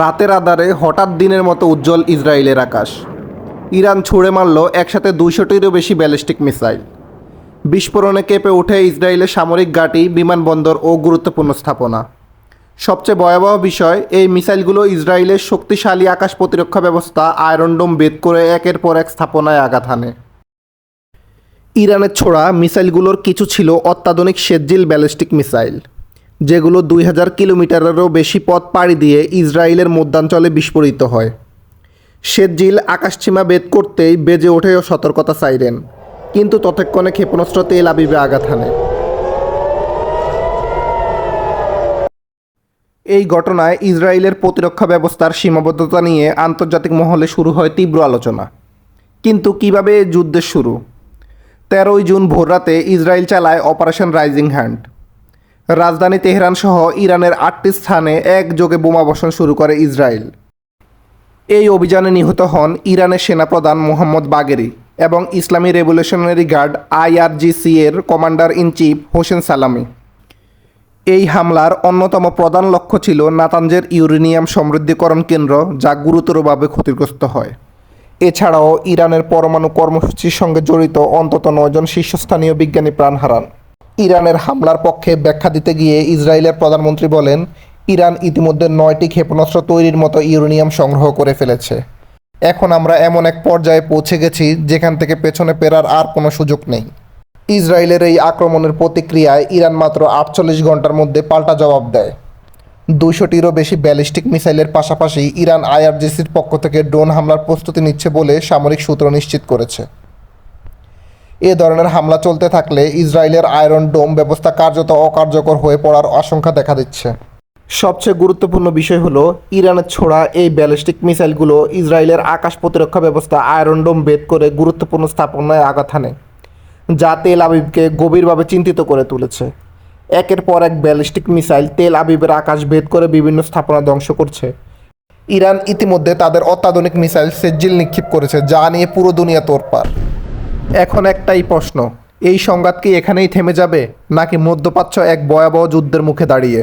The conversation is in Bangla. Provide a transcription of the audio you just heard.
রাতের আধারে হঠাৎ দিনের মতো উজ্জ্বল ইসরায়েলের আকাশ। ইরান ছুঁড়ে মারল একসাথে দুইশোটিরও বেশি ব্যালিস্টিক মিসাইল। বিস্ফোরণে কেঁপে ওঠে ইসরায়েলের সামরিক ঘাঁটি, বিমানবন্দর ও গুরুত্বপূর্ণ স্থাপনা। সবচেয়ে ভয়াবহ বিষয়, এই মিসাইলগুলো ইসরায়েলের শক্তিশালী আকাশ প্রতিরক্ষা ব্যবস্থা আয়রনডোম বেদ করে একের পর এক স্থাপনায় আঘাত হানে। ইরানের ছোড়া মিসাইলগুলোর কিছু ছিল অত্যাধুনিক শেজ্জিল ব্যালিস্টিক মিসাইল, যেগুলো দুই হাজার কিলোমিটারেরও বেশি পথ পাড়ি দিয়ে ইসরায়েলের মধ্যাঞ্চলে বিস্ফোরিত হয়। শেজ্জিল আকাশসীমা বেদ করতেই বেজে ওঠেও সতর্কতা সাইরেন, কিন্তু ততক্ষণে ক্ষেপণাস্ত্র তেল আবিবে আঘাত হানে। এই ঘটনায় ইসরায়েলের প্রতিরক্ষা ব্যবস্থার সীমাবদ্ধতা নিয়ে আন্তর্জাতিক মহলে শুরু হয় তীব্র আলোচনা। কিন্তু কীভাবে যুদ্ধের শুরু? তেরোই জুন ভোররাতে ইসরায়েল চালায় অপারেশন রাইজিং হ্যান্ড। রাজধানী তেহরান সহ ইরানের আটটি স্থানে একযোগে বোমা বোমাবর্ষণ শুরু করে ইসরায়েল। এই অভিযানে নিহত হন ইরানের সেনাপ্রধান মোহাম্মদ বাগেরি এবং ইসলামী রেভলিউশনারি গার্ড আইআরজিসি এর commander in chief Hossein Salami. এই হামলার অন্যতম প্রধান লক্ষ্য ছিল নাতাঞ্জের ইউরেনিয়াম সমৃদ্ধিকরণ কেন্দ্র, যা গুরুতরভাবে ক্ষতিগ্রস্ত হয়। এছাড়াও ইরানের পরমাণু কর্মসূচির সঙ্গে জড়িত অন্তত নয়জন শীর্ষস্থানীয় বিজ্ঞানী প্রাণ হারান। ইরানের হামলার পক্ষে ব্যাখ্যা দিতে গিয়ে ইসরায়েলের প্রধানমন্ত্রী বলেন, ইরান ইতিমধ্যে নয়টি ক্ষেপণাস্ত্র তৈরির মতো ইউরেনিয়াম সংগ্রহ করে ফেলেছে। এখন আমরা এমন এক পর্যায়ে পৌঁছে গেছি যেখান থেকে পেছনে পেরার আর কোনো সুযোগ নেই। ইসরায়েলের এই আক্রমণের প্রতিক্রিয়ায় ইরান মাত্র আটচল্লিশ ঘণ্টার মধ্যে পাল্টা জবাব দেয়। দুশোটিরও বেশি ব্যালিস্টিক মিসাইলের পাশাপাশি ইরান আইআরজিসির পক্ষ থেকে ড্রোন হামলার প্রস্তুতি নিচ্ছে বলে সামরিক সূত্র নিশ্চিত করেছে। এ ধরনের হামলা চলতে থাকলে ইসরায়েলের আয়রন ডোম ব্যবস্থা কার্যত অকার্যকর হয়ে পড়ার আশঙ্কা দেখা দিচ্ছে। সবচেয়ে গুরুত্বপূর্ণ বিষয় হলো, ইরানের ছোড়া এই ব্যালিস্টিক মিসাইলগুলো ইসরায়েলের আকাশ প্রতিরক্ষা ব্যবস্থা আয়রন ডোম বেদ করে গুরুত্বপূর্ণ স্থাপনায় আঘাত হানে, যা তেল আবিবকে গভীরভাবে চিন্তিত করে তুলেছে। একের পর এক ব্যালিস্টিক মিসাইল তেল আবিবের আকাশ ভেদ করে বিভিন্ন স্থাপনা ধ্বংস করছে। ইরান ইতিমধ্যে তাদের অত্যাধুনিক মিসাইল সেজ্জিল নিক্ষেপ করেছে, যা নিয়ে পুরো দুনিয়া তোরপার এখন একটাই প্রশ্ন, এই সংঘাত কি এখানেই থেমে যাবে, নাকি মধ্যপ্রাচ্য এক ভয়াবহ যুদ্ধের মুখে দাঁড়িয়ে?